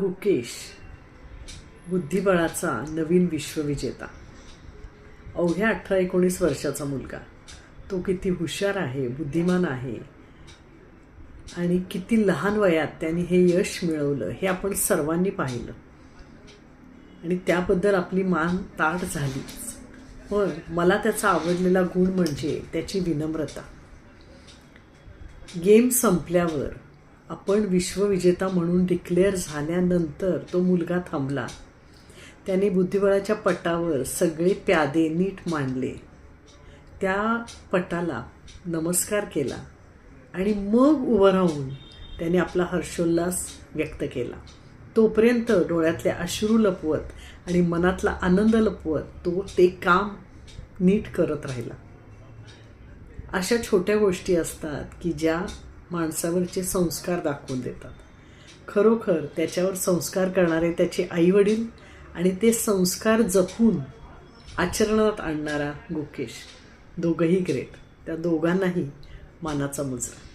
गुकेश बुद्धिबळाचा नवीन विश्वविजेता. अवघ्या अठरा एकोणीस वर्षाचा मुलगा. तो किती हुशार आहे बुद्धिमान आहे आणि किती लहान वयात त्यांनी हे यश मिळवलं हे आपण सर्वांनी पाहिलं. आणि त्याबद्दल आपली मान ताट झालीच. पण मला त्याचा आवडलेला गुण म्हणजे त्याची विनम्रता. गेम संपल्यावर आपण विश्वविजेता म्हणून डिक्लेअर झाल्यानंतर तो मुलगा थांबला. त्याने बुद्धिबळाच्या पटावर सगळे प्यादे नीट मांडले. त्या पटाला नमस्कार केला आणि मग उभं राहून त्याने आपला हर्षोल्लास व्यक्त केला. तोपर्यंत डोळ्यातले अश्रू लपवत आणि मनातला आनंद लपवत तो ते काम नीट करत राहिला. अशा छोट्या गोष्टी असतात की ज्या माणसावरचे संस्कार दाखवून देतात. खरोखर त्याच्यावर संस्कार करणारे त्याचे आईवडील आणि ते संस्कार जपून आचरणात आणणारा गुकेश. दोघंही ग्रेट त्या दोघांनाही मानाचा मुजरा.